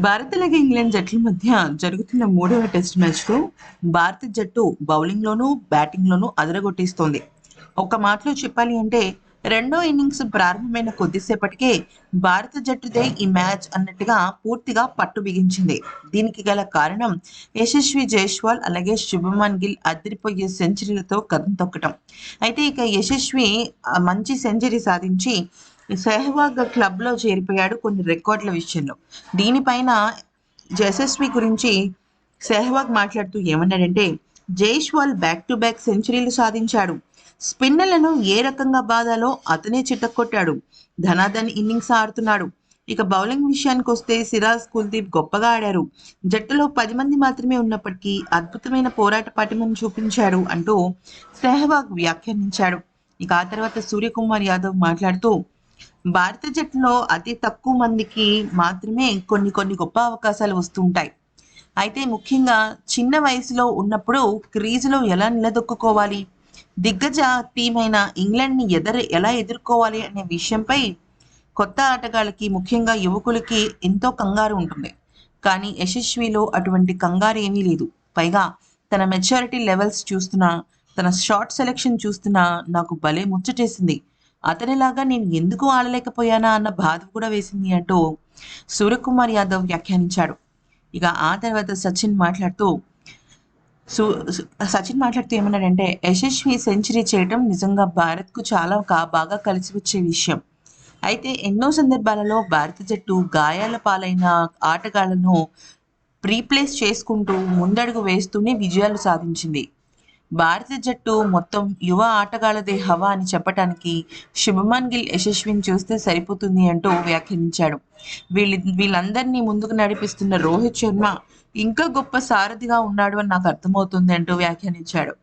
భారత్ అలాగే ఇంగ్లాండ్ జట్ల మధ్య జరుగుతున్న మూడవ టెస్ట్ మ్యాచ్లో భారత జట్టు బౌలింగ్లోనూ బ్యాటింగ్లోనూ అదరగొట్టేస్తోంది. ఒక మాటలో చెప్పాలి అంటే రెండో ఇన్నింగ్స్ ప్రారంభమైన కొద్దిసేపటికే భారత జట్టుదే ఈ మ్యాచ్ అన్నట్టుగా పూర్తిగా పట్టు బిగించింది. దీనికి గల కారణం యశస్వి జైస్వాల్ అలాగే శుభమన్ గిల్ అదిరిపోయే సెంచరీలతో కదం తొక్కటం. అయితే ఇక యశస్వి మంచి సెంచరీ సాధించి సెహ్వాగ్ క్లబ్లో చేరిపోయాడు కొన్ని రికార్డుల విషయంలో. దీనిపైన జసస్వి గురించి సెహ్వాగ్ మాట్లాడుతూ ఏమన్నాడంటే జైష్వాల్ బ్యాక్ టు బ్యాక్ సెంచరీలు సాధించాడు. స్పిన్నర్లను ఏ రకంగా బాధాలో అతనే చిట్టకొట్టాడు ధనాధన్ ఇన్నింగ్స్ ఆడుతున్నాడు. ఇక బౌలింగ్ విషయానికి వస్తే సిరాజ్ కుల్దీప్ గొప్పగా ఆడారు. జట్టులో పది మంది మాత్రమే ఉన్నప్పటికీ అద్భుతమైన పోరాట పటిమను చూపించాడు అంటూ సెహ్వాగ్ వ్యాఖ్యానించాడు. ఇక ఆ తర్వాత సూర్యకుమార్ యాదవ్ మాట్లాడుతూ భారత జట్టులో అతి తక్కువ మందికి మాత్రమే కొన్ని కొన్ని గొప్ప అవకాశాలు వస్తుంటాయి. అయితే ముఖ్యంగా చిన్న వయసులో ఉన్నప్పుడు క్రీజులో ఎలా నిలదొక్కుకోవాలి? దిగ్గజ టీం అయిన ఇంగ్లాండ్ని ఎదర ఎలా ఎదుర్కోవాలి అనే విషయంపై కొత్త ఆటగాళ్ళకి ముఖ్యంగా యువకులకి ఎంతో కంగారు ఉంటుంది. కానీ యశస్విలో అటువంటి కంగారు ఏమీ లేదు. పైగా తన మెచ్యూరిటీ లెవెల్స్ చూస్తున్నా తన షార్ట్ సెలెక్షన్ చూస్తున్నా నాకు భలే ముచ్చటేసింది. అతనిలాగా నేను ఎందుకు ఆడలేకపోయానా అన్న బాధ కూడా వేసింది అంటూ సూర్యకుమార్ యాదవ్ వ్యాఖ్యానించాడు. ఇక ఆ తర్వాత సచిన్ మాట్లాడుతూ సు సచిన్ మాట్లాడుతూ ఏమన్నాడంటే యశస్వి సెంచరీ చేయటం నిజంగా భారత్కు చాలా బాగా కలిసి వచ్చే విషయం. అయితే ఎన్నో సందర్భాలలో భారత జట్టు గాయాల పాలైన ఆటగాళ్ళను రీప్లేస్ చేసుకుంటూ ముందడుగు వేస్తూనే విజయాలు సాధించింది. భారత జట్టు మొత్తం యువ ఆటగాళ్ళదే హవా అని చెప్పటానికి శుభమాన్ గిల్ యశస్విని చూస్తే సరిపోతుంది అంటూ వ్యాఖ్యానించాడు. వీళ్ళ వీళ్ళందరినీ ముందుకు నడిపిస్తున్న రోహిత్ శర్మ ఇంకా గొప్ప సారథిగా ఉన్నాడు అని నాకు అర్థమవుతుంది అంటూ వ్యాఖ్యానించాడు.